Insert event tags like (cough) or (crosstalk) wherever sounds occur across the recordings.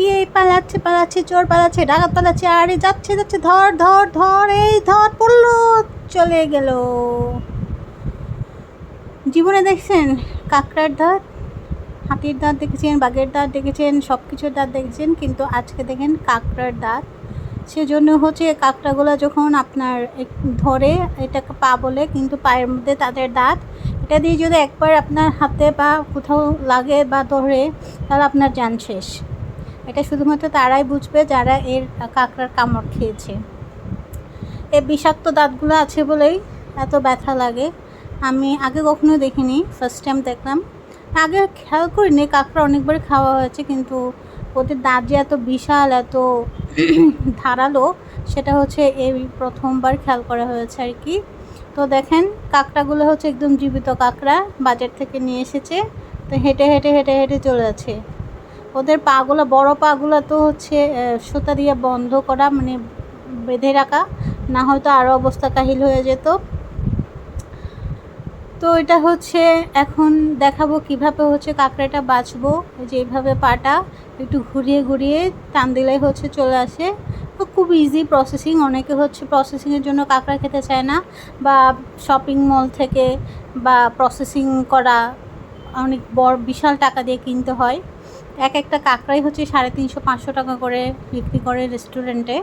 ইয়ে পালাচ্ছে পালাচ্ছে, চোর পালাচ্ছে, ডাকাত পালাচ্ছে, আরে যাচ্ছে যাচ্ছে, ধর ধর ধর, এই ধর, পড়ল, চলে গেল। জীবনে দেখছেন, কাঁকড়ার দাঁত হাতির দাঁত দেখেছেন, বাঘের দাঁত দেখেছেন সব কিছুর দাঁত দেখেছেন, কিন্তু আজকে দেখেন কাঁকড়ার দাঁত সেজন্য হচ্ছে কাঁকড়াগুলো যখন আপনার ধরে, এটাকে পা বলে, কিন্তু পায়ের মধ্যে তাদের দাঁত, এটা দিয়ে যদি একবার আপনার হাতে বা কোথাও লাগে বা ধরে, তাহলে আপনার যান শেষ। এটা শুধুমাত্র তারাই বুঝবে যারা এর কাঁকড়ার কামড় খেয়েছে। এই বিষাক্ত দাঁতগুলো আছে বলেই এত ব্যথা লাগে। আমি আগে কখনো দেখিনি ফার্স্ট টাইম দেখলাম। আগে খেয়াল করিনি, কাঁকড়া অনেকবার খাওয়া হয়েছে, কিন্তু ওদের দাঁত যে এত বিশাল, এত (coughs) ধারালো, সেটা হচ্ছে এই প্রথমবার খেয়াল করা হয়েছে আর কি। তো দেখেন, কাঁকড়াগুলো হচ্ছে একদম জীবিত কাঁকড়া, বাজার থেকে নিয়ে এসেছে। তো হেঁটে হেঁটে হেঁটে হেঁটে চলে আছে ওদের পাগুলো, বড় পাগুলো তো হচ্ছে সুতা দিয়ে বন্ধ করা মানে বেঁধে রাখা, না হয়তো আরও অবস্থা কাহিল হয়ে যেত। তো এটা হচ্ছে, এখন দেখাবো কীভাবে হচ্ছে কাঁকড়াটা বাঁচবো, এই যে এইভাবে পাটা একটু ঘুরিয়ে ঘুরিয়ে টান দিলেই হচ্ছে চলে আসে। তো খুব ইজি প্রসেসিং অনেকে হচ্ছে প্রসেসিংয়ের জন্য কাঁকড়া খেতে চায় না, বা শপিং মল থেকে বা প্রসেসিং করা, অনেক বড়, বিশাল টাকা দিয়ে কিনতে হয়। এক একটা কাঁকড়াই হচ্ছে সাড়ে তিনশো, পাঁচশো টাকা করে বিক্রি করে রেস্টুরেন্টে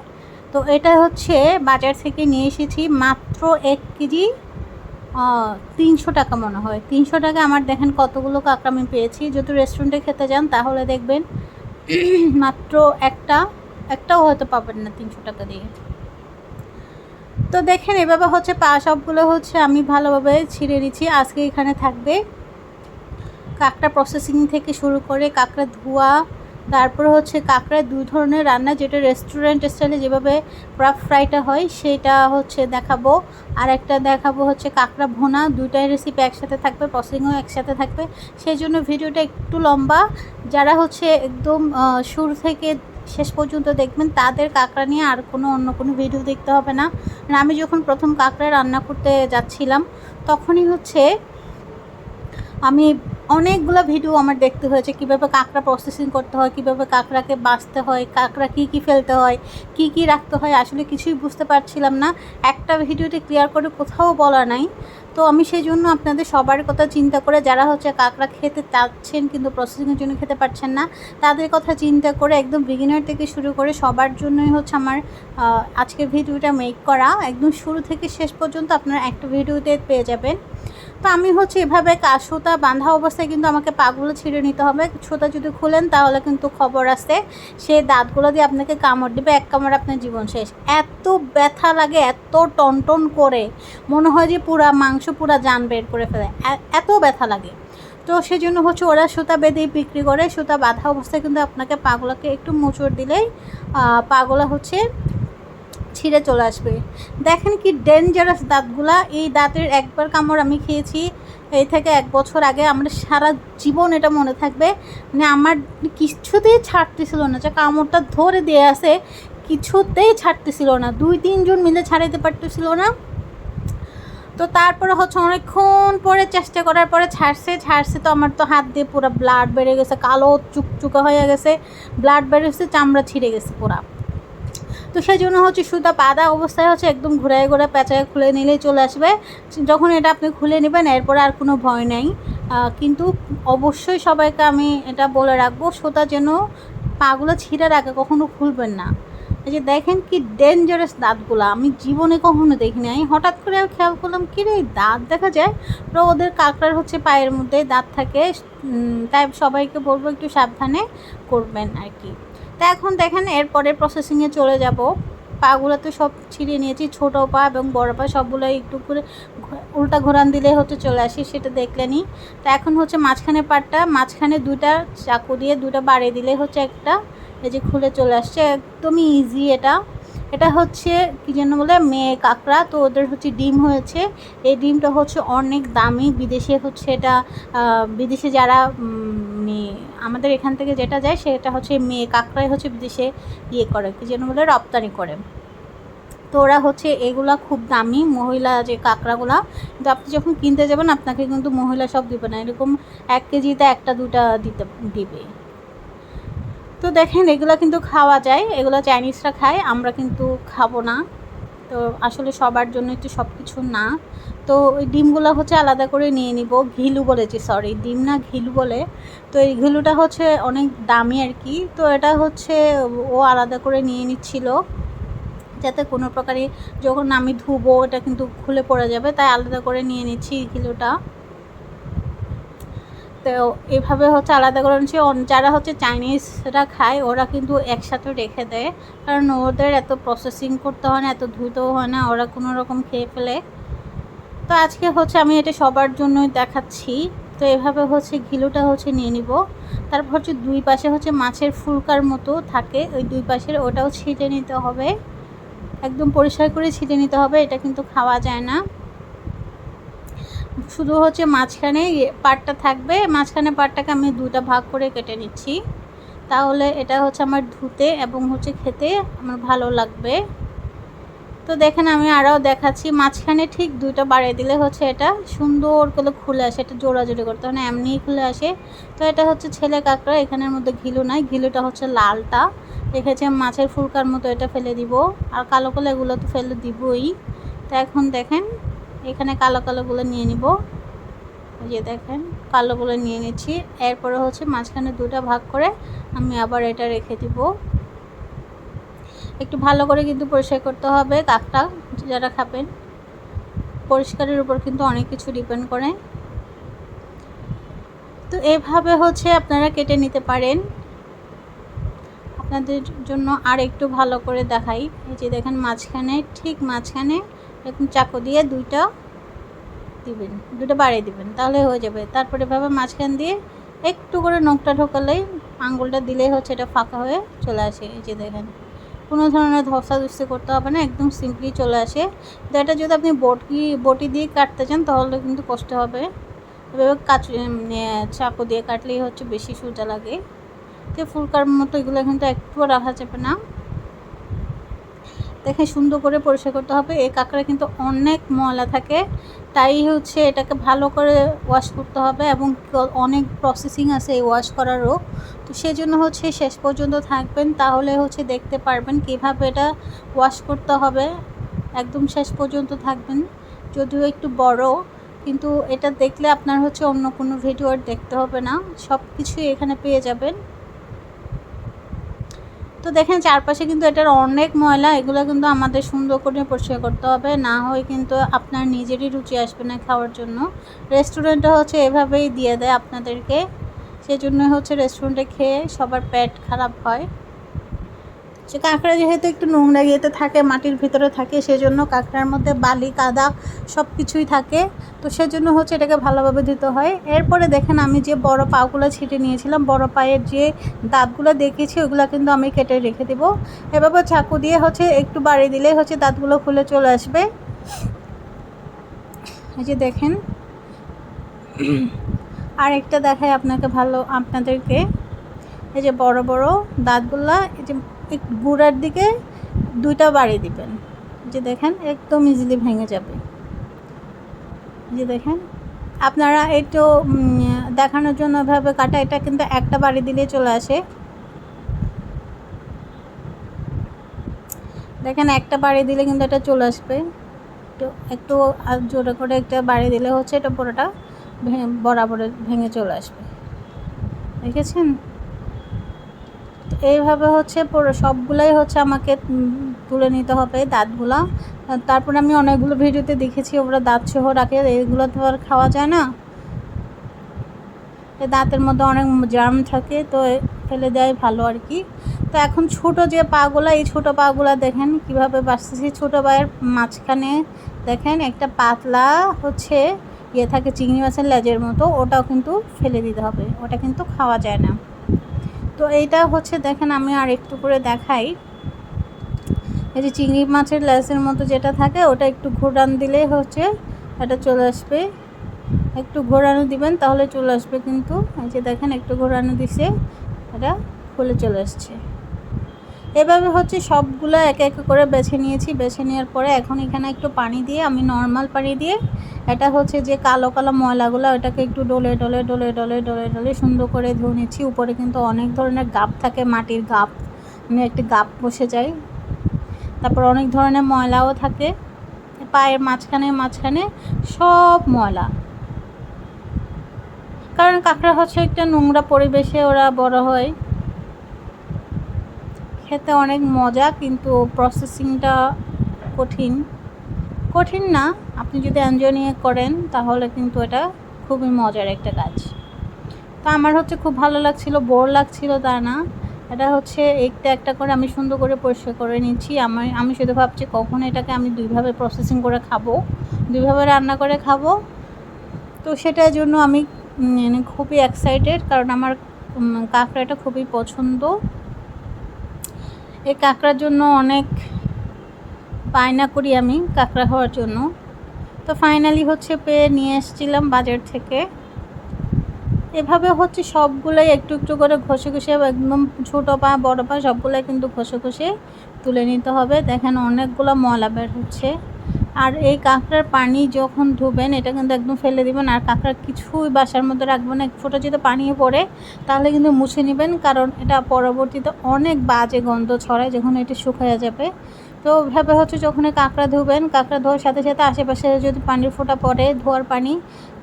তো এটা হচ্ছে বাজার থেকে নিয়ে এসেছি মাত্র এক কেজি তিনশো টাকা মনে হয়। তিনশো টাকা আমার দেখেন কতগুলো কাঁকড়া আমি পেয়েছি। যদি রেস্টুরেন্টে খেতে যান তাহলে দেখবেন (clears throat) মাত্র একটা, একটাও হয়তো পাবেন না তিনশো টাকা দিয়ে। তো দেখেন এভাবে হচ্ছে পা সবগুলো হচ্ছে আমি ভালোভাবে ছিঁড়ে নিচ্ছি। আজকে এখানে থাকবে কাঁকড়া প্রসেসিং থেকে শুরু করে কাঁকড়া ধোয়া, তারপর হচ্ছে কাঁকড়ার দুই ধরনের রান্না, যেটা রেস্টুরেন্ট স্টাইলে যেভাবে ক্রাফ ফ্রাইটা হয়, সেটা হচ্ছে দেখাবো। আর একটা দেখাবো হচ্ছে কাঁকড়া ভোনা, দুইটাই রেসিপি একসাথে থাকবে প্রসেসিংও একসাথে থাকবে। সেই জন্য ভিডিওটা একটু লম্বা। যারা হচ্ছে একদম শুরু থেকে শেষ পর্যন্ত দেখবেন, তাদের কাঁকড়া নিয়ে আর কোনো অন্য কোনো ভিডিও দেখতে হবে না। আমি যখন প্রথম কাঁকড়া রান্না করতে যাচ্ছিলাম, তখনই হচ্ছে আমি অনেকগুলো ভিডিও আমার দেখতে হয়েছে, কীভাবে কাঁকড়া প্রসেসিং করতে হয়, কীভাবে কাঁকড়াকে বাছতে হয়, কাঁকড়া কী কী ফেলতে হয়, কী কী রাখতে হয়, আসলে কিছুই বুঝতে পারছিলাম না। একটা ভিডিওতে ক্লিয়ার করে কোথাও বলা নাই। তো আমি সেই জন্য আপনাদের সবার কথা চিন্তা করে, যারা হচ্ছে কাঁকড়া খেতে চাচ্ছেন কিন্তু প্রসেসিংয়ের জন্য খেতে পারছেন না, তাদের কথা চিন্তা করে একদম বিগিনার থেকে শুরু করে সবার জন্যই হচ্ছে আমার আজকের ভিডিওটা মেক করা। একদম শুরু থেকে শেষ পর্যন্ত আপনারা একটা ভিডিওতে পেয়ে যাবেন। তো আমি হচ্ছে এভাবে সুতা বাঁধা অবস্থায় কিন্তু আমাকে পাগুলো ছিঁড়ে নিতে হবে। সুতা যদি খুলেন তাহলে কিন্তু খবর আছে। সে দাঁতগুলো দিয়ে আপনাকে কামড় দিবে, এক কামড় আপনার জীবন শেষ। এত ব্যথা লাগে, এত টনটন করে। মনে হয় যে পুরা মাংস পুরা জান বের করে ফেলে। এত ব্যথা লাগে। তো সেই জন্য হচ্ছে ওরা সুতা বেঁধেই বিক্রি করে। সুতা বাঁধা অবস্থায় কিন্তু আপনাকে পাগুলোকে একটু মোচড় দিলেই পাগলা হচ্ছে ছিঁড়ে চলে আসবে। দেখেন কি ডেঞ্জারাস দাঁতগুলা। এই দাঁতের একবার কামড় আমি খেয়েছি। এই থেকে এক বছর আগে আমার সারা জীবন এটা মনে থাকবে। মানে আমার কিছুতেই ছাড়তেছিল না। যে কামড়টা ধরে দিয়ে আছে, কিছুতেই ছাড়তেছিল না। দুই তিনজন মিলে ছাড়াইতে পারতেছিল না। তো তারপরে হচ্ছে অনেকক্ষণ পরে চেষ্টা করার পরে ছাড়ছে। ছাড়ছে তো আমার তো হাত দিয়ে পুরো ব্লাড বেড়ে গেছে। কালো চুকচুকা হয়ে গেছে। ব্লাড বেড়ে গেছে, চামড়া ছিঁড়ে গেছে পুরা। তো সেই জন্য হচ্ছে সুতা বাঁধা অবস্থায় হচ্ছে একদম ঘুরায় ঘুরে পেঁচায় খুলে নিলেই চলে আসবে। যখন এটা আপনি খুলে নেবেন, এরপরে আর কোনো ভয় নেই। কিন্তু অবশ্যই সবাইকে আমি এটা বলে রাখব, সুতা যেন পাগুলো ছিঁড়ার আগে কখনো খুলবেন না। এই যে দেখেন কি ডেঞ্জারাস দাঁতগুলো, আমি জীবনে কখনো দেখিনি। আমি হঠাৎ করে আর খেয়াল করলাম, কি রে দাঁত দেখা যায়? তো ওদের কাঁকড়ার হচ্ছে পায়ের মধ্যে দাঁত থাকে। তাই সবাইকে বলব একটু সাবধানে করবেন আর কি। তা এখন দেখেন এরপরে প্রসেসিংয়ে চলে যাব। পাগুলো তো সব ছিঁড়িয়ে নিয়েছি, ছোটো পা এবং বড় পা সবগুলো একটু করে উল্টা ঘোরান দিলে হচ্ছে চলে আসি, সেটা দেখলেনি। তা এখন হচ্ছে মাঝখানে পাটটা, মাঝখানে দুইটা চাকু দিয়ে দুটা বাড়িয়ে দিলে হচ্ছে একটা, এই যে খুলে চলে আসছে, একদমই ইজি এটা। এটা হচ্ছে, কি যেন বলে, মেয়ে কাঁকড়া। তো ওদের হচ্ছে ডিম হয়েছে। এই ডিমটা হচ্ছে অনেক দামি। বিদেশে হচ্ছে এটা বিদেশে যারা মানে আমাদের এখান থেকে যেটা যায়, সেটা হচ্ছে মেয়ে কাঁকড়াই হচ্ছে বিদেশে ইয়ে করে, কি যেন বলে, রপ্তানি করে। তো ওরা হচ্ছে এগুলা খুব দামি, মহিলা যে কাঁকড়াগুলা। কিন্তু আপনি যখন কিনতে যাবেন, আপনাকে কিন্তু মহিলা সব দিবে না। এরকম এক কেজিতে একটা দুটা দিতে, দিবে। তো দেখেন, এগুলো কিন্তু খাওয়া যায়। এগুলো চাইনিজরা খায়, আমরা কিন্তু খাব না। তো আসলে সবার জন্য একটু সব কিছু না। তো ওই ডিমগুলো হচ্ছে আলাদা করে নিয়ে নিব। ঘিলু বলেছি সরি ডিম না ঘিলু বলে। তো এই ঘিলুটা হচ্ছে অনেক দামি আর কি। তো এটা হচ্ছে ও আলাদা করে নিয়ে নিচ্ছিল। যাতে কোনো প্রকারে যখন আমি ধুবো, এটা কিন্তু খুলে পড়ে যাবে। তাই আলাদা করে নিয়ে নিচ্ছি ঘিলুটা। তো এভাবে হচ্ছে আলাদা করে নিচ্ছি। যারা হচ্ছে চাইনিজরা খায়, ওরা কিন্তু একসাথে রেখে দেয়। কারণ ওদের এত প্রসেসিং করতে হয় না, এত ধুতেও হয় না, ওরা কোনো রকম খেয়ে ফেলে। তো আজকে হচ্ছে আমি এটা সবার জন্যই দেখাচ্ছি। তো এভাবে হচ্ছে ঘিলুটা হচ্ছে নিয়ে নিব। তারপর হচ্ছে দুই পাশে হচ্ছে মাছের ফুলকার মতো থাকে। ওই দুই পাশের ওটাও ছিটে নিতে হবে। একদম পরিষ্কার করে ছিটে নিতে হবে, এটা কিন্তু খাওয়া যায় না। শুধু হচ্ছে মাঝখানে পাটটা থাকবে, মাঝখানে পাটটাকে আমি দুটা ভাগ করে কেটে নিচ্ছি। তাহলে এটা হচ্ছে আমার ধুতে এবং হচ্ছে খেতে আমার ভালো লাগবে। তো দেখেন আমি আরও দেখাচ্ছি, মাঝখানে ঠিক দুইটা বাড়িয়ে দিলে হচ্ছে এটা সুন্দর করে খুলে আসে, এটা জোড়াজোড়ি করতে হয় না, এমনিই খুলে আসে। তো এটা হচ্ছে ছেলে কাঁকড়া, এখানের মধ্যে ঘিলু নাই, ঘিলুটা হচ্ছে লালটা। দেখেছি মাছের ফুলকার মতো এটা ফেলে দিব, আর কালো কালো এগুলো তো ফেলে দিবই। তো এখন দেখেন এখানে কালো কালোগুলো নিয়ে নিব। ওই যে দেখেন, কালোগুলো নিয়ে নিচ্ছি। এরপরে হচ্ছে মাঝখানে দুটা ভাগ করে আমি আবার এটা রেখে দিব। একটু ভালো করে কিন্তু পরিষ্কার করতে হবে কাকটা, যারা খাবেন। পরিষ্কারের উপর কিন্তু অনেক কিছু ডিপেন্ড করে। তো এভাবে হচ্ছে আপনারা কেটে নিতে পারেন। আপনাদের জন্য আর একটু ভালো করে দেখাই। এই যে দেখেন, মাঝখানে, ঠিক মাঝখানে এরকম চাকু দিয়ে দুইটা দিবেন দুটো বাড়িয়ে দিবেন, তাহলে হয়ে যাবে। তারপরে এভাবে মাঝখান দিয়ে একটু করে নখটা ঢোকালেই আঙুলটা দিলেই হচ্ছে এটা ফাঁকা হয়ে চলে আসে, এই যে দেখেন। কোনো ধরনের ধসা ধস্তাধস্তি করতে হবে না, একদম সিম্পলি চলে আসে। তো এটা যদি আপনি বটি বটি দিয়ে কাটতে চান, তাহলে কিন্তু কষ্ট হবে। এভাবে কাচ চাকু দিয়ে কাটলেই হচ্ছে বেশি সোজা লাগে। তো ফুলকার মতো এগুলো কিন্তু একটুও রাখা যাবে না। দেখে সুন্দর করে পরিষ্কার করতে হবে। এই কাঁকড়া কিন্তু অনেক ময়লা থাকে। তাই হচ্ছে এটাকে ভালো করে ওয়াশ করতে হবে এবং অনেক প্রসেসিং আছে এই ওয়াশ করারও। তো সেই জন্য হচ্ছে শেষ পর্যন্ত থাকবেন। তাহলে হচ্ছে দেখতে পারবেন কীভাবে এটা ওয়াশ করতে হবে। একদম শেষ পর্যন্ত থাকবেন। যদিও একটু বড়, কিন্তু এটা দেখলে আপনার হচ্ছে অন্য কোনো ভিডিও আর দেখতে হবে না। সব কিছুই এখানে পেয়ে যাবেন। তো দেখেন চারপাশে কিন্তু এটার অনেক ময়লা, এগুলো কিন্তু আমাদের সুন্দর করে পরিষ্কার করতে হবে। না হয় কিন্তু আপনার নিজেরই রুচি আসবে না খাওয়ার জন্য। রেস্টুরেন্টটা হচ্ছে এভাবেই দিয়ে দেয় আপনাদেরকে। সেজন্য হচ্ছে রেস্টুরেন্টে খেয়ে সবার পেট খারাপ হয়। সে কাঁকড়া যেহেতু একটু নোংরা ইয়েতে থাকে, মাটির ভিতরে থাকে, সেজন্য কাঁকড়ার মধ্যে বালি, কাদা সব কিছুই থাকে। তো সেজন্য হচ্ছে এটাকে ভালোভাবে দিতে হয়। এরপরে দেখেন আমি যে বড় পাগুলো ছিটে নিয়েছিলাম, বড় পায়ের যে দাঁতগুলো দেখেছি ওগুলো কিন্তু আমি কেটে রেখে দেবো। এভাবে চাকু দিয়ে হচ্ছে একটু বাড়িয়ে দিলেই হচ্ছে দাঁতগুলো খুলে চলে আসবে। এই যে দেখেন। আর একটা দেখায় আপনাকে ভালো, আপনাদেরকে। এই যে বড় বড় দাঁতগুলা, এই যে একটু গুঁড়ার দিকে দুইটা বাড়িয়ে দিবেন। যে দেখেন, একদম ইজিলি ভেঙে যাবে। যে দেখেন, আপনারা একটু দেখানোর জন্য এভাবে কাটা, এটা কিন্তু একটা বাড়ি দিলে চলে আসে। দেখেন, একটা বাড়ি দিলে কিন্তু এটা চলে আসবে। তো একটু জোরে করে একটা বাড়ি দিলে হচ্ছে এটা পুরোটা বরাবর ভেঙে চলে আসবে। দেখেছেন? এইভাবে হচ্ছে সবগুলাই হচ্ছে আমাকে তুলে নিতে হবে দাঁতগুলো। তারপরে আমি অনেকগুলো ভিডিওতে দেখেছি ওরা দাঁত সহ রাখে এইগুলো তো আর খাওয়া যায় না। দাঁতের মধ্যে অনেক জার্ম থাকে, তো ফেলে দেয় ভালো আর কি। তো এখন ছোট যে পাগুলা, এই ছোট পাগুলা দেখেন কীভাবে বাঁচতেছি ছোটো পায়ের মাঝখানে দেখেন একটা পাতলা হচ্ছে ইয়ে থাকে, চিংড়ি মাছের লেজের মতো, ওটাও কিন্তু ফেলে দিতে হবে। ওটা কিন্তু খাওয়া যায় না। তো এইটা হচ্ছে, দেখেন আমি আর একটু করে দেখাই। এই যে চিংড়ি মাছের লেসের মতো যেটা থাকে, ওটা একটু ঘোরান দিলে হচ্ছে, এটা চলে আসবে। একটু ঘোরানো দিবেন, তাহলে চলে আসবে কিন্তু। এই যে দেখেন, একটু ঘোরানো দিছে, এটা খুলে চলে আসছে। এভাবে হচ্ছে সবগুলো এক এক করে বেছে নিয়েছি। বেছে নেওয়ার পরে এখন এখানে একটু পানি দিয়ে আমি নর্মাল পানি দিয়ে এটা হচ্ছে যে কালো কালো ময়লাগুলো ওটাকে একটু ডলে ডলে ডলে ডলে ডলে ডলে সুন্দর করে ধুয়ে নিচ্ছি। উপরে কিন্তু অনেক ধরনের গাপ থাকে, মাটির গাপ। আমি একটি গাপ বসে যাই। তারপর অনেক ধরনের ময়লাও থাকে। পায়ের মাঝখানে মাঝখানে সব ময়লা। কারণ কাঁকড়া হচ্ছে একটা নোংরা পরিবেশে ওরা বড় হয়। খেতে অনেক মজা, কিন্তু প্রসেসিংটা কঠিন। কঠিন না, আপনি যদি এনজয় নিয়ে করেন, তাহলে কিন্তু এটা খুবই মজার একটা কাজ। তো আমার হচ্ছে খুব ভালো লাগছিল বোর লাগছিল তা না। এটা হচ্ছে একটা একটা করে আমি সুন্দর করে পরিষ্কার করে নিচ্ছি। আমি আমি শুধু ভাবছি কখন এটাকে আমি দুইভাবে প্রসেসিং করে খাব, দুইভাবে রান্না করে খাব। তো সেটার জন্য আমি মানে খুবই এক্সাইটেড কারণ আমার কাঁকড়াটা খুবই পছন্দ। এই কাঁকড়ার জন্য অনেক বায়না করি আমি কাঁকড়া হওয়ার জন্য। তো ফাইনালি হচ্ছে পেয়ে নিয়ে এসেছিলাম বাজার থেকে। এভাবে হচ্ছে সবগুলোই একটু একটু করে ঘষে ঘষে একদম ছোটো পা, বড়ো পা সবগুলোই কিন্তু ঘষে ঘষে তুলে নিতে হবে। দেখেন অনেকগুলো ময়লা বের হচ্ছে। আর এই কাঁকড়ার পানি যখন ধুবেন, এটা কিন্তু একদম ফেলে দিবেন আর কাঁকড়ার কিছুই বাসার মধ্যে রাখবেন এক ফোঁটা যদি পানিও পড়ে, তাহলে কিন্তু মুছে নেবেন, কারণ এটা পরবর্তীতে অনেক বাজে গন্ধ ছড়ায় যখন এটা শুকিয়ে যাবে। তো ভাবে হচ্ছে যখন কাঁকড়া ধুবেন, কাঁকড়া ধোয়ার সাথে সাথে আশেপাশে যদি পানির ফোঁটা পড়ে, ধোয়ার পানি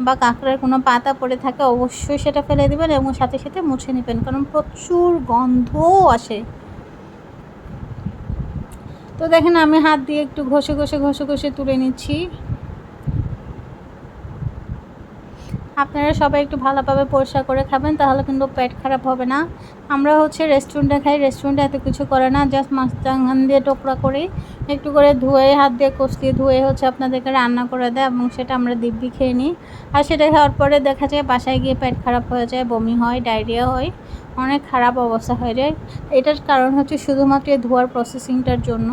বা কাঁকড়ার কোনো পাতা পড়ে থাকে, অবশ্যই সেটা ফেলে দেবেন এবং সাথে সাথে মুছে নেবেন, কারণ প্রচুর গন্ধও আসে। তো দেখেন আমি হাত দিয়ে একটু ঘষে ঘষে ঘষে ঘষে তুলে নিচ্ছি। আপনারা সবাই একটু ভালোভাবে পরিষ্কার করে খাবেন, তাহলে কিন্তু পেট খারাপ হবে না। আমরা হচ্ছে রেস্টুরেন্টে খাই, রেস্টুরেন্টে এত কিছু করে না জাস্ট মাছ চাঙ্গান দিয়ে টোকরা করি। একটু করে ধুয়ে, হাত দিয়ে কষিয়ে ধুয়ে হচ্ছে আপনাদেরকে রান্না করে দেয় এবং সেটা আমরা দিব্যি খেয়ে নিই। আর সেটা খাওয়ার পরে দেখা যায় বাসায় গিয়ে পেট খারাপ হয়ে যায়, বমি হয়, ডায়রিয়া হয়। অনেক খারাপ অবস্থা হয়ে যায় এটার কারণ হচ্ছে শুধুমাত্র ধোয়ার প্রসেসিংটার জন্য।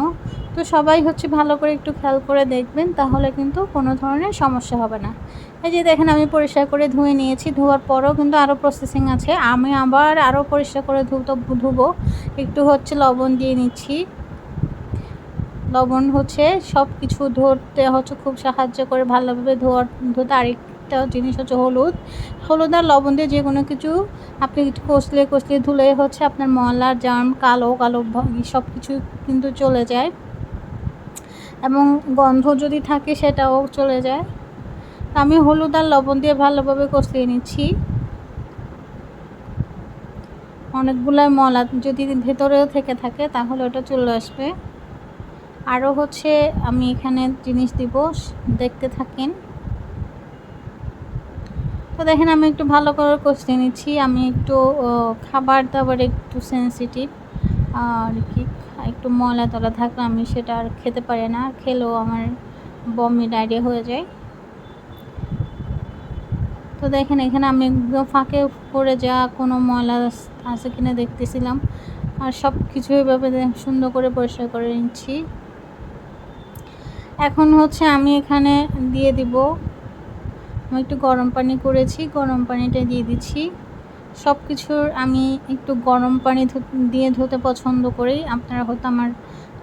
তো সবাই হচ্ছে ভালো করে একটু খেয়াল করে দেখবেন, তাহলে কিন্তু কোনো ধরনের সমস্যা হবে না। এই যে দেখেন, আমি পরিষ্কার করে ধুয়ে নিয়েছি। ধোয়ার পরও কিন্তু আরও প্রসেসিং আছে। আমি আবার আরও পরিষ্কার করে ধুতো ধুবো। একটু হচ্ছে লবণ দিয়ে নিচ্ছি। লবণ হচ্ছে সব কিছু ধরতে হচ্ছে, খুব সাহায্য করে ভালোভাবে ধোয়ার, ধুতে। আরেকটা জিনিস হচ্ছে হলুদ। হলুদ আর লবণ দিয়ে যে কোনো কিছু আপনি কষলে কষলে ধুলে হচ্ছে আপনার ময়লার জার্ম কালো কালো সব কিছু কিন্তু চলে যায়। এবং গন্ধ যদি থাকে সেটাও চলে যায়। আমি হলুদ আর লবণ দিয়ে ভালোভাবে কষিয়ে নিচ্ছি। অনেকগুলো মলা যদি ভেতরেও থেকে থাকে তাহলে ওটা চলে আসবে। আরও হচ্ছে আমি এখানে জিনিস দিব, দেখতে থাকেন। তো দেখেন আমি একটু ভালো করে কষিয়ে নিচ্ছি। আমি একটু খাবার দাবার একটু সেন্সিটিভ আর কি, একটু ময়লা তলা থাকলে আমি সেটা আর খেতে পারি না, খেলেও আমার বমি ডায়রিয়া হয়ে যায়। তো দেখেন এখানে আমি একদম ফাঁকে পড়ে যা কোনো ময়লা আছে কিনা দেখতেছিলাম, আর সব কিছু এভাবে সুন্দর করে পরিষ্কার করে নিচ্ছি। এখন হচ্ছে আমি এখানে দিয়ে দিব একটু গরম পানি করেছি, গরম পানিটা দিয়ে দিচ্ছি। সব কিছুর আমি একটু গরম পানি দিয়ে ধুতে পছন্দ করি। আপনারা হয়তো আমার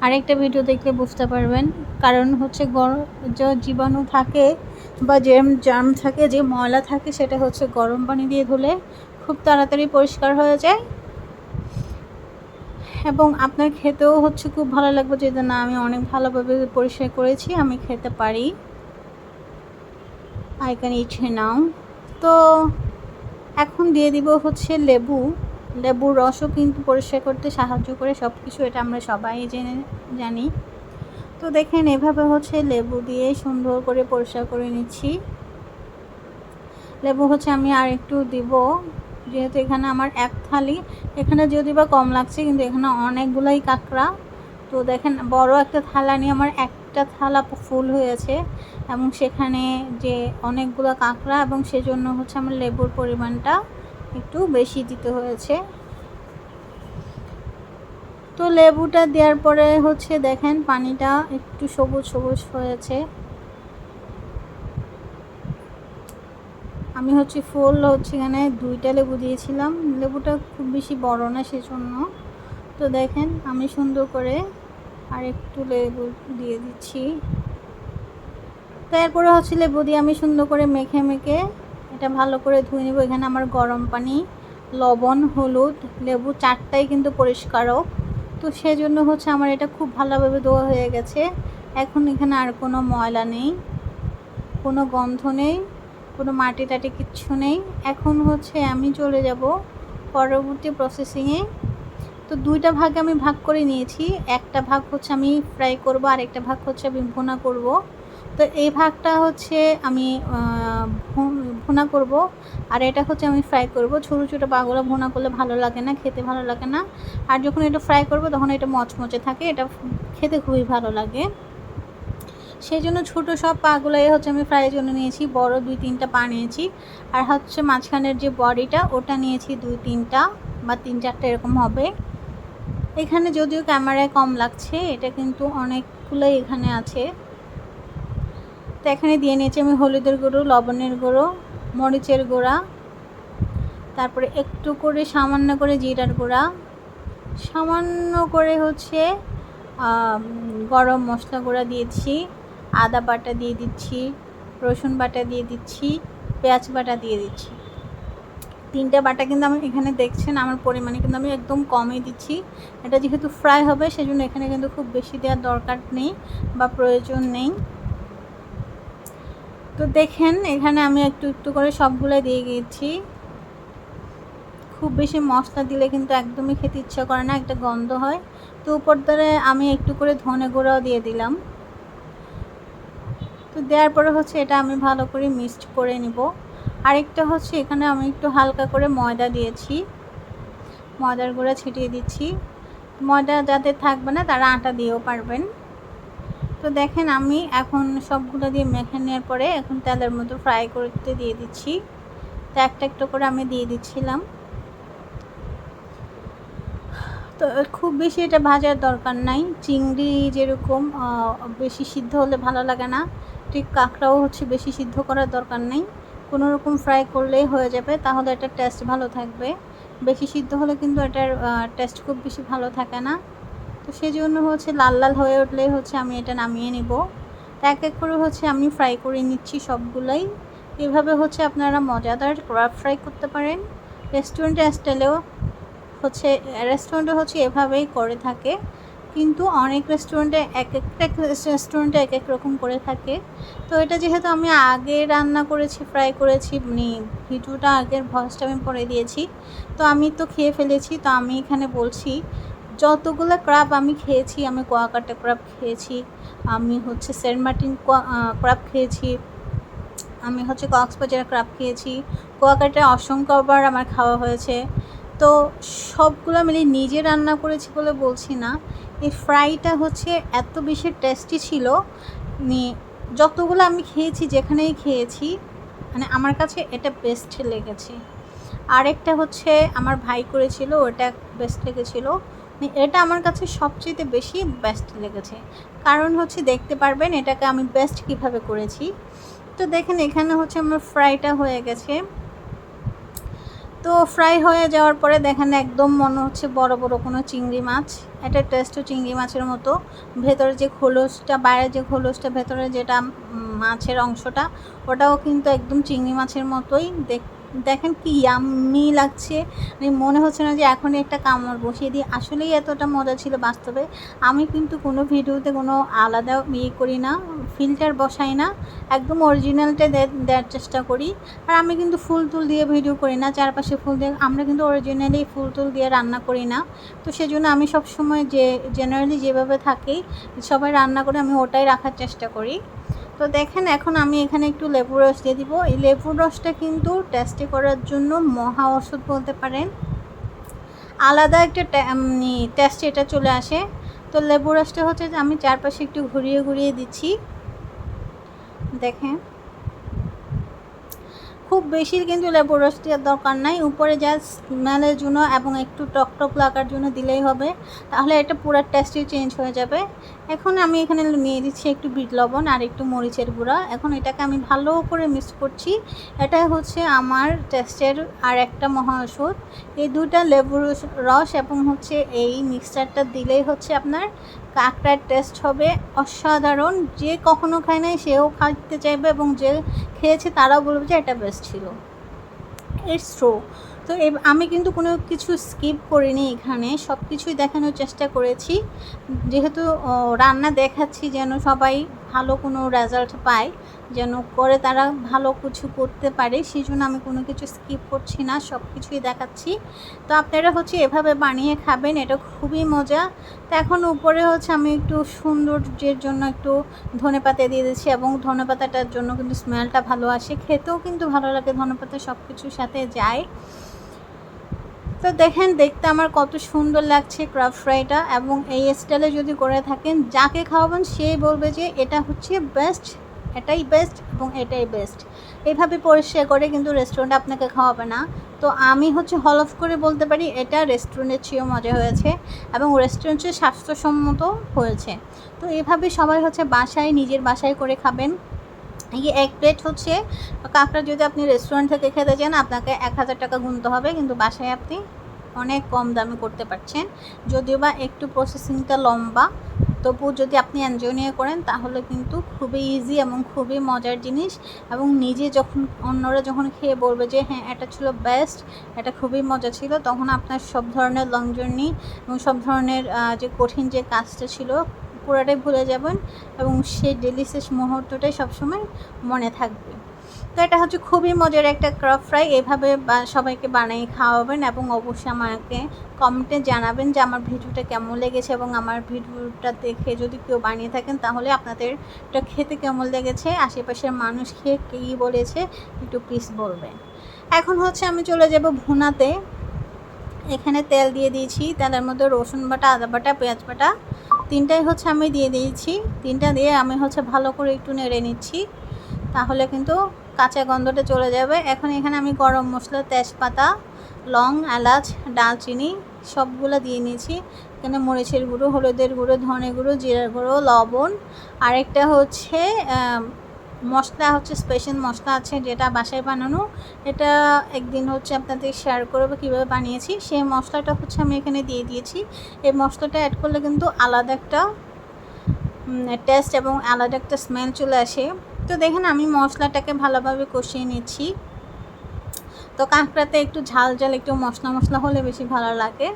আরেকটা ভিডিও দেখলে বুঝতে পারবেন। কারণ হচ্ছে গরম যে জীবাণু থাকে বা যে জার্ম থাকে, যে ময়লা থাকে, সেটা হচ্ছে গরম পানি দিয়ে ধুলে খুব তাড়াতাড়ি পরিষ্কার হয়ে যায়। এবং আপনার খেতেও হচ্ছে খুব ভালো লাগবে যে না আমি অনেক ভালোভাবে পরিষ্কার করেছি, আমি খেতে পারি। Can eat now. তো এখন দিয়ে দিব হচ্ছে লেবু। লেবুর রসও কিন্তু পরিষ্কার করতে সাহায্য করে সব কিছু এটা আমরা সবাই জেনে, জানি। তো দেখেন, এভাবে হচ্ছে লেবু দিয়ে সুন্দর করে পরিষ্কার করে নিচ্ছি। লেবু হচ্ছে আমি আর একটু দিব, যেহেতু এখানে আমার এক থালি। এখানে যদি বা কম লাগছে, কিন্তু এখানে অনেকগুলোই কাঁকড়া। তো দেখেন, বড় একটা থালা নিয়ে আমার একটা থালা ফুল হয়েছে এবং সেখানে যে অনেকগুলো কাঁকড়া এবং সেজন্য হচ্ছে আমার লেবুর পরিমাণটা একটু বেশি দিতে হয়েছে। তো লেবুটা দেওয়ার পরে হচ্ছে দেখেন পানিটা একটু সবুজ সবুজ হয়েছে। আমি হচ্ছে ফুল হচ্ছে এখানে দুইটা লেবু দিয়েছিলাম। লেবুটা খুব বেশি বড় না সেজন্য। তো দেখেন আমি সুন্দর করে আর একটু লেবু দিয়ে দিচ্ছি। তারপরে হচ্ছে লেবু দিয়ে আমি সুন্দর করে মেখে মেখে এটা ভালো করে ধুয়ে নেব। এখানে আমার গরম পানি, লবণ, হলুদ, লেবু চারটাই কিন্তু পরিষ্কারও। তো সেজন্য হচ্ছে আমার এটা খুব ভালোভাবে ধোয়া হয়ে গেছে। এখন এখানে আর কোনো ময়লা নেই, কোনো গন্ধ নেই, কোনো মাটি টাটি কিচ্ছু নেই। এখন হচ্ছে আমি চলে যাব পরবর্তী প্রসেসিংয়ে তো দুইটা ভাগে আমি ভাগ করে নিয়েছি। একটা ভাগ হচ্ছে আমি ফ্রাই করব আর একটা ভাগ হচ্ছে আমি ভুনা করব। তো এই ভাগটা হচ্ছে আমি ভুনা করব, আর এটা হচ্ছে আমি ফ্রাই করব। ছোটো ছোটো পাগুলো ভুনা করলে ভালো লাগে না, খেতে ভালো লাগে না। আর যখন এটা ফ্রাই করব, তখন এটা মচমচে থাকে, এটা খেতে খুবই ভালো লাগে। সেই জন্য ছোটো সব পাগুলোই হচ্ছে আমি ফ্রাইয়ের জন্য নিয়েছি, বড় দুই তিনটা পা নিয়েছি। আর হচ্ছে মাঝখানের যে বডিটা, ওটা নিয়েছি দুই তিনটা, বা তিন চারটা এরকম হবে। এখানে যদিও ক্যামেরায় কম লাগছে, এটা কিন্তু অনেকগুলোই এখানে আছে। তো এখানে দিয়ে নিয়েছি আমি হলুদের গুঁড়ো, লবণের গুঁড়ো, মরিচের গুঁড়া, তারপরে একটু করে সামান্য করে জিরার গুঁড়া, সামান্য করে হচ্ছে গরম মশলা গুঁড়া দিয়েছি, আদা বাটা দিয়ে দিচ্ছি, রসুন বাটা দিয়ে দিচ্ছি, পেঁয়াজ বাটা দিয়ে দিচ্ছি। তিনটে বাটা কিন্তু আমি এখানে দেখছেন, আমার পরিমাণে কিন্তু আমি একদম কমই দিচ্ছি। এটা যেহেতু ফ্রাই হবে, সেজন্য এখানে কিন্তু খুব বেশি দেওয়ার দরকার নেই বা প্রয়োজন নেই। তো দেখেন, এখানে আমি একটু একটু করে সবগুলো দিয়ে গিয়েছি খুব বেশি মশলা দিলে কিন্তু একদমই খেতে ইচ্ছা করে না, একটা গন্ধ হয়। তো উপর ধরে আমি একটু করে ধনে গুঁড়াও দিয়ে দিলাম। তো দেওয়ার পরে হচ্ছে এটা আমি ভালো করে মিক্সড করে নিব। আরেকটা হচ্ছে এখানে আমি একটু হালকা করে ময়দা দিয়েছি। ময়দার গুঁড়া ছিটিয়ে দিচ্ছি। ময়দা যাদের থাকবে না তারা আটা দিয়েও পারবেন। তো দেখেন আমি এখন সবগুলো দিয়ে মেখে নেওয়ার পরে এখন তেলের মতো ফ্রাই করতে দিয়ে দিচ্ছি। তো একটা একটা করে আমি দিয়ে দিচ্ছিলাম। তো খুব বেশি এটা ভাজার দরকার নাই। চিংড়ি যেরকম বেশি সিদ্ধ হলে ভালো লাগে না। ঠিক কাঁকড়াও হচ্ছে বেশি সিদ্ধ করার দরকার নেই। কোনো রকম ফ্রাই করলেই হয়ে যাবে, তাহলে এটার টেস্ট ভালো থাকবে। বেশি সিদ্ধ হলে কিন্তু এটার টেস্ট খুব বেশি ভালো থাকে না। তো সেই জন্য হচ্ছে লাল লাল হয়ে উঠলেই হচ্ছে আমি এটা নামিয়ে নিব। এক এক করে হচ্ছে আমি ফ্রাই করে নিচ্ছি সবগুলোই। এভাবে হচ্ছে আপনারা মজাদার ক্রাফ ফ্রাই করতে পারেন। রেস্টুরেন্টে স্টাইলেও হচ্ছে রেস্টুরেন্টে হচ্ছে এভাবেই করে থাকে। কিন্তু অনেক রেস্টুরেন্টে এক একটা রেস্টুরেন্টে এক এক রকম করে থাকে। তো এটা যেহেতু আমি আগে রান্না করেছি ফ্রাই করেছি মানে ভিডিওটা আগের ভয়েসটা আমি পরে দিয়েছি, তো আমি তো খেয়ে ফেলেছি, তো আমি এখানে বলছি, যতগুলো ক্রাব আমি খেয়েছি, আমি কোয়াকাটা ক্রাব খেয়েছি, আমি হচ্ছে সেন্ট মার্টিন ক্রাব খেয়েছি, আমি হচ্ছে কক্সবাজার ক্রাব খেয়েছি কুয়াকাটা অসংখ্যবার আমার খাওয়া হয়েছে। তো সবগুলো মিলে নিজে রান্না করেছি বলে বলছি না এই ফ্রাইটা হচ্ছে এত বেশি টেস্টি ছিল। যতগুলো আমি খেয়েছি, যেখানেই খেয়েছি মানে আমার কাছে এটা বেস্ট লেগেছে। আরেকটা হচ্ছে আমার ভাই করেছিল, ওটা বেস্ট লেগেছিলো। এটা আমার কাছে সবচেয়ে বেশি বেস্ট লেগেছে। কারণ হচ্ছে দেখতে পারবেন এটাকে আমি বেস্ট কীভাবে করেছি। তো দেখেন এখানে হচ্ছে আমার ফ্রাইটা হয়ে গেছে। তো ফ্রাই হয়ে যাওয়ার পরে দেখেন একদম মনে হচ্ছে বড় বড় কোনো চিংড়ি মাছ। এটা টেস্টও চিংড়ি মাছের মতো। ভেতরে যে খোলসটা, বাইরে যে খোলসটা, ভেতরে যেটা মাছের অংশটা, ওটাও কিন্তু একদম চিংড়ি মাছের মতোই দেখ দেখেন কি ইয়াম্মি লাগছে। মানে মনে হচ্ছে না যে এখনই একটা কামড় বসিয়ে দিই। আসলেই এতটা মজা ছিল বাস্তবে। আমি কিন্তু কোনো ভিডিওতে কোনো আলাদা ইয়ে করি না ফিল্টার বসাই না। একদম অরিজিনালটা দেওয়ার চেষ্টা করি। আর আমি কিন্তু ফুল তুল দিয়ে ভিডিও করি না, চারপাশে ফুল দিয়ে। আমরা কিন্তু অরিজিনালি ফুল তুল দিয়ে রান্না করি না। তো সেজন্য আমি সবসময় যে জেনারেলি যেভাবে থাকি, সবাই রান্না করে আমি ওটাই রাখার চেষ্টা করি। তো দেখেন, এখন আমি এখানে একটু লেবু রস দিয়ে দিব। এই লেবুর রসটা কিন্তু টেস্টি করার জন্য মহা ওষুধ বলতে পারেন। আলাদা একটা টেস্ট এটা চলে আসে। তো লেবু রসটা হচ্ছে যে আমি চারপাশে একটু ঘুরিয়ে ঘুরিয়ে দিচ্ছি। দেখেন। খুব বেশি কিন্তু লেবুর রস দরকার নাই। উপরে যা স্মেলের জন্য এবং একটু টক টক লাগার জন্য দিলেই হবে। তাহলে এটা পুরো টেস্টই চেঞ্জ হয়ে যাবে। এখন আমি এখানে নিয়ে দিচ্ছি একটু বিট লবণ আর একটু মরিচের গুঁড়া। এখন এটাকে আমি ভালো করে মিক্স করছি। এটা হচ্ছে আমার টেস্টের আর একটা মহা ওষুধ। এই দুইটা লেবুর রস এবং হচ্ছে এই মিক্সচারটা দিলেই হচ্ছে আপনার কাঁকড়ার টেস্ট হবে। অসাধারণ। যে কখনো খায় নাই, সেও খাইতে চাইবে এবং যে খেয়েছে, তারাও বলবে যে এটা বেস্ট ছিল। ইটস ট্রু তো আমি কিন্তু কোনো কিছু স্কিপ করিনি এখানে। সব কিছুই দেখানোর চেষ্টা করেছি। যেহেতু রান্না দেখাচ্ছি যেন সবাই ভালো কোনো রেজাল্ট পায়, যেন করে তারা ভালো কিছু করতে পারে সেই জন্য আমি কোনো কিছু স্কিপ করছি না সব কিছুই দেখাচ্ছি। তো আপনারা হচ্ছে এভাবে বানিয়ে খাবেন, এটা খুবই মজা। তো এখন উপরে হচ্ছে আমি একটু সৌন্দর্যের জন্য একটু ধনে পাতা দিয়ে দিচ্ছি এবং ধনে পাতাটার জন্য কিন্তু স্মেলটা ভালো আসে, খেতেও কিন্তু ভালো লাগে ধনে পাতা সব কিছুর সাথে যায়। তো দেখেন, দেখতে আমার কত সুন্দর লাগছে ক্রাফ ফ্রাইটা এবং এই স্টাইলে যদি করে থাকেন, যাকে খাওয়াবেন সেই বলবে যে এটা হচ্ছে বেস্ট এটাই বেস্ট এবং এটাই বেস্ট এইভাবে পরিষ্কার করে কিন্তু রেস্টুরেন্ট আপনাকে খাওয়াবে না। তো আমি হচ্ছে হল অফ করে বলতে পারি, এটা রেস্টুরেন্টের চেয়েও মজা হয়েছে এবং রেস্টুরেন্টের স্বাস্থ্যসম্মত হয়েছে। তো এভাবে সবাই হচ্ছে বাসায়, নিজের বাসায় করে খাবেন। এই এক প্লেট হচ্ছে কাঁকড়া যদি আপনি রেস্টুরেন্ট থেকে খেতে চান, আপনাকে এক হাজার টাকা গুনতে হবে, কিন্তু বাসায় আপনি অনেক কম দামে করতে পারছেন। যদিও বা একটু প্রসেসিংটা লম্বা, তবু যদি আপনি এনজয় নিয়ে করেন, তাহলে কিন্তু খুবই ইজি এবং খুবই মজার জিনিস। এবং নিজে যখন অন্যরা যখন খেয়ে বলবে যে হ্যাঁ এটা ছিল বেস্ট এটা খুবই মজা ছিল, তখন আপনার সব ধরনের লং জার্নি এবং সব ধরনের যে কঠিন যে কাজটা ছিল পুরোটাই ভুলে যাবেন এবং সেই ডেলিসিয়াস মুহূর্তটাই সবসময় মনে থাকবে। তো এটা হচ্ছে খুবই মজার একটা ক্রপ ফ্রাই এভাবে সবাইকে বানিয়ে খাওয়াবেন এবং অবশ্যই আমাকে কমেন্টে জানাবেন যে আমার ভিডিওটা কেমন লেগেছে এবং আমার ভিডিওটা দেখে যদি কেউ বানিয়ে থাকেন তাহলে আপনাদের এটা খেতে কেমন লেগেছে, আশেপাশের মানুষ খেয়ে কী বলেছে একটু প্লিজ বলবেন। এখন হচ্ছে আমি চলে যাব ভুনাতে। এখানে তেল দিয়ে দিয়েছি, তেলের মধ্যে রসুন বাটা, আদা বাটা, পেঁয়াজ বাটা তিনটাই হচ্ছে আমি দিয়ে দিয়েছি। তিনটা দিয়ে আমি হচ্ছে ভালো করে একটু নেড়ে নিচ্ছি। তাহলে কিন্তু কাঁচা গন্ধটা চলে যাবে। এখন এখানে আমি গরম মশলা, তেজপাতা, লং, এলাচ, ডালচিনি সবগুলো দিয়ে নিয়েছি। এখানে মরিচের গুঁড়ো, হলুদের গুঁড়ো, ধনে গুঁড়ো, জিরার গুঁড়ো, লবণ। আরেকটা হচ্ছে মশলা হচ্ছে স্পেশাল মশলা আছে যেটা বাসায় বানানো। এটা একদিন হচ্ছে আপনাদের শেয়ার করব কীভাবে বানিয়েছি। সেই মশলাটা হচ্ছে আমি এখানে দিয়ে দিয়েছি। এই মশলাটা অ্যাড করলে কিন্তু আলাদা একটা টেস্ট এবং আলাদা একটা স্মেল চলে আসে। তো দেখেন আমি মশলাটাকে ভালোভাবে কষিয়ে নিচ্ছি। তো কাঁকড়াতে একটু ঝাল ঝাল একটু মশলা মশলা হলে বেশি ভালো লাগে।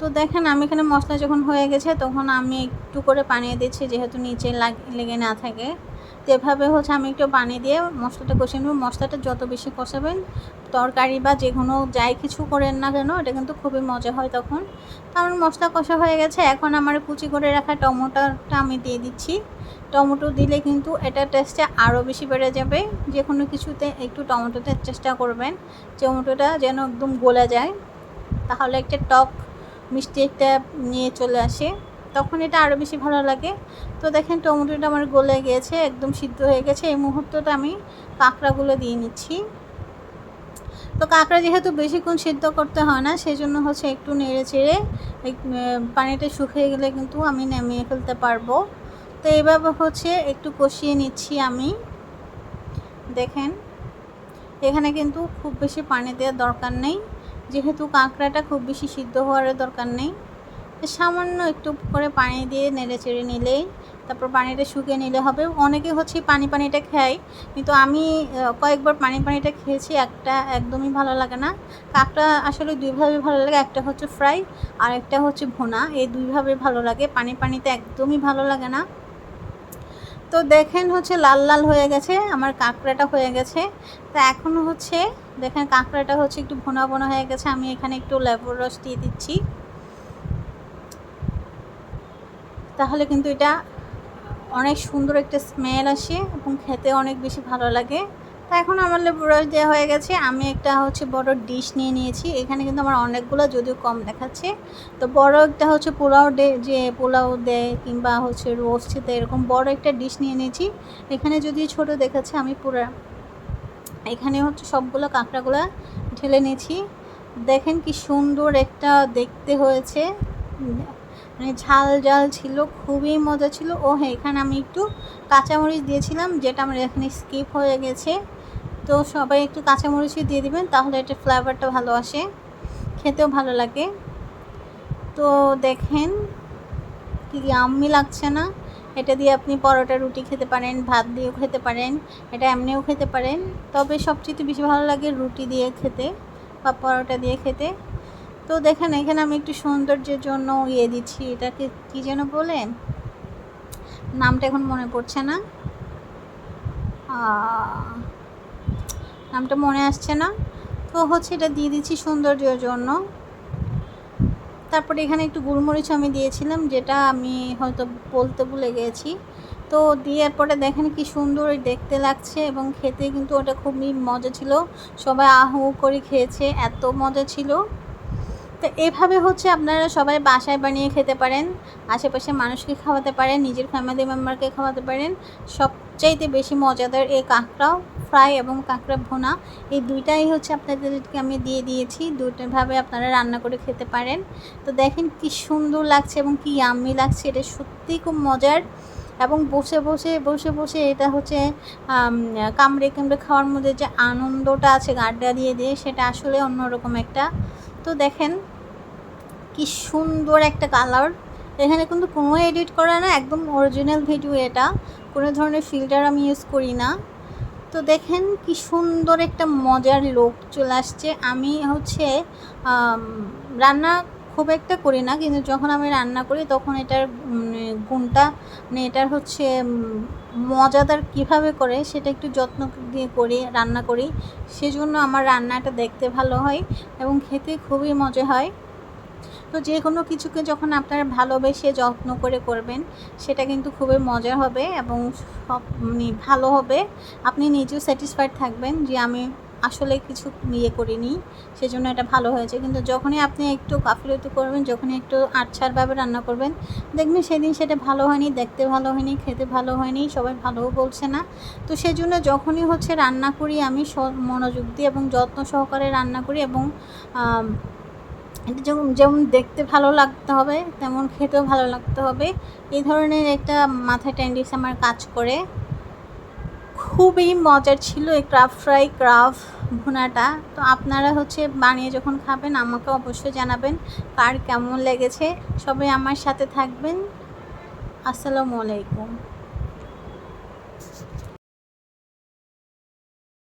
তো দেখেন আমি এখানে মশলা যখন হয়ে গেছে তখন আমি একটু করে পানি দিচ্ছি যেহেতু নিচে লেগে না থাকে। তো এভাবে হচ্ছে আমি একটু পানি দিয়ে মশলাটা কষিয়ে নেব। মশলাটা যত বেশি কষাবেন, তরকারি বা যে কোনো যাই কিছু করেন না কেন, এটা কিন্তু খুবই মজা হয় তখন। কারণ মশলা কষা হয়ে গেছে। এখন আমার কুচি করে রাখা টমেটোটা আমি দিয়ে দিচ্ছি। টমেটো দিলে কিন্তু এটা টেস্টে আরও বেশি বেড়ে যাবে। যে কোনো কিছুতে একটু টমেটোতে চেষ্টা করবেন। টমেটোটা যেন একদম গলে যায়। তাহলে একটা টক মিষ্টি একটা নিয়ে চলে আসে। তখন এটা আরও বেশি ভালো লাগে। তো দেখেন টমেটোটা আমার গলে গিয়েছে, একদম সিদ্ধ হয়ে গেছে। এই মুহূর্তটা আমি কাঁকড়াগুলো দিয়ে নিচ্ছি। তো কাঁকড়া যেহেতু বেশিক্ষণ সিদ্ধ করতে হয় না সেই জন্য হচ্ছে একটু নেড়ে চেড়ে পানিটা শুকিয়ে গেলে কিন্তু আমি নামিয়ে ফেলতে পারব। তো এইভাবে হচ্ছে একটু কষিয়ে নিচ্ছি আমি। দেখেন, এখানে কিন্তু খুব বেশি পানি দেওয়ার দরকার নেই। যেহেতু কাঁকড়াটা খুব বেশি সিদ্ধ হওয়ার দরকার নেই। সামান্য একটু করে পানি দিয়ে নেড়ে চেড়ে নিলেই, তারপর পানিটা শুকিয়ে নিলে হবে। অনেকে হচ্ছে পানি পানিটা খায়, কিন্তু আমি কয়েকবার পানি পানিটা খেয়েছি, একটা একদমই ভালো লাগে না। কাকটা আসলে দুইভাবে ভালো লাগে, একটা হচ্ছে ফ্রাই আর একটা হচ্ছে ভোনা। এই দুইভাবে ভালো লাগে, পানি পানিতে একদমই ভালো লাগে না। তো দেখেন হচ্ছে লাল লাল হয়ে গেছে, আমার কাঁকড়াটা হয়ে গেছে। তা এখন হচ্ছে, দেখেন কাঁকড়াটা হচ্ছে একটু ভোনা ভোনা হয়ে গেছে, আমি এখানে একটু লেবুর রস দিয়ে দিচ্ছি। তাহলে কিন্তু এটা অনেক সুন্দর একটা স্মেল আসে এবং খেতে অনেক বেশি ভালো লাগে। তো এখন আমার লেবু রস দেওয়া হয়ে গেছে। আমি একটা হচ্ছে বড় ডিশ নিয়ে নিয়েছি। এখানে কিন্তু আমার অনেকগুলো যদিও কম দেখাচ্ছে। তো বড় একটা হচ্ছে পোলাও ডে যে পোলাও দেয় কিংবা হচ্ছে রোস্ট দেয়, এরকম বড় একটা ডিশ নিয়ে নিয়েছি। এখানে যদি ছোট দেখাচ্ছে, আমি পুরো এখানে হচ্ছে সবগুলো কাঁকড়াগুলো ঢেলে নিয়েছি। দেখেন কি সুন্দর একটা দেখতে হয়েছে। মানে ঝাল ঝাল ছিল, খুবই মজা ছিল। ও হ্যাঁ এখানে আমি একটু কাঁচামরিচ দিয়েছিলাম, যেটা আমার এখানে স্কিপ হয়ে গেছে। তো সবাই একটু কাঁচামরিচই দিয়ে দিবেন, তাহলে এটা ফ্লেভারটা ভালো আসে। খেতেও ভালো লাগে। তো দেখেন, কি আম্মি লাগছে না। এটা দিয়ে আপনি পরোটা, রুটি খেতে পারেন, ভাত দিয়েও খেতে পারেন, এটা এমনিও খেতে পারেন। তবে সবচেয়ে বেশি ভালো লাগে রুটি দিয়ে খেতে বা পরোটা দিয়ে খেতে। তো দেখেন, এখানে আমি একটু সৌন্দর্যের জন্য ইয়ে দিচ্ছি, এটাকে কী যেন বলে? নামটা এখন মনে পড়ছে না। নামটা মনে আসছে না। তো হচ্ছে এটা দিয়ে দিচ্ছি সৌন্দর্যের জন্য। তারপরে এখানে একটু গোলমরিচ আমি দিয়েছিলাম, যেটা আমি হয়তো বলতে ভুলে গেছি। তো দেওয়ার পরে দেখেন কি সুন্দর দেখতে লাগছে এবং খেতে কিন্তু ওটা খুবই মজা ছিল। সবাই আহু করে খেয়েছে, এত মজা ছিল। তো এভাবে হচ্ছে আপনারা সবাই বাসায় বানিয়ে খেতে পারেন আশেপাশে মানুষকে খাওয়াতে পারেন, নিজের ফ্যামিলি মেম্বারকে খাওয়াতে পারেন। সবচাইতে বেশি মজাদার এই কাঁকড়াও ফ্রাই এবং কাঁকড়া ভোনা, এই দুইটাই হচ্ছে আপনাদেরকে আমি দিয়ে দিয়েছি। দুটোভাবে আপনারা রান্না করে খেতে পারেন। তো দেখেন কি সুন্দর লাগছে এবং কি আম্মি লাগছে, এটা সত্যিই খুব মজার। এবং বসে বসে বসে বসে এটা হচ্ছে কামড়ে কামড়ে খাওয়ার মধ্যে যে আনন্দটা আছে গাড্ডা দিয়ে দিয়ে সেটা আসলে অন্যরকম একটা তো দেখেন কি সুন্দর একটা কালার এখানে কিন্তু কোনো এডিট করা না, একদম অরিজিনাল ভিডিও এটা। কোনো ধরনের ফিল্টার আমি ইউজ করি না। তো দেখেন কি সুন্দর একটা মজার লোক চলে আসছে। আমি হচ্ছে রান্না খুব একটা করি না, কিন্তু যখন আমি রান্না করি তখন এটার মানে গুণটা মানে এটার হচ্ছে মজাদার কীভাবে করে সেটা একটু যত্ন দিয়ে করি, রান্না করি, সেজন্য আমার রান্নাটা দেখতে ভালো হয় এবং খেতে খুবই মজা হয়। তো যে কোনো কিছুকে যখন আপনারা ভালোবেসে যত্ন করে করবেন, সেটা কিন্তু খুবই মজা হবে এবং সব মানে ভালো হবে। আপনি নিজেও স্যাটিসফাইড থাকবেন যে আমি আসলে কিছু ইয়ে করিনি, সেজন্য এটা ভালো হয়েছে। কিন্তু যখনই আপনি একটু কাফিলতি করবেন, যখনই একটু আচ্ছারভাবে রান্না করবেন, দেখবেন সেদিন সেটা ভালো হয়নি, দেখতে ভালো হয়নি, খেতে ভালো হয়নি, সবাই ভালোও বলছে না। তো সেজন্য যখনই হচ্ছে রান্না করি, আমি মনোযোগ দিই এবং যত্ন সহকারে রান্না করি এবং যেমন যেমন দেখতে ভালো লাগতে হবে, তেমন খেতেও ভালো লাগতে হবে। এই ধরনের একটা মাথায় ট্যান্ডিস আমার কাজ করে। খুবই মজার ছিল এই ক্রাফ ফ্রাই ক্রাফ ভুনাটা। তো আপনারা হচ্ছে বানিয়ে যখন খাবেন, আমাকে অবশ্যই জানাবেন কার কেমন লেগেছে। সবাই আমার সাথে থাকবেন। আসসালামু আলাইকুম।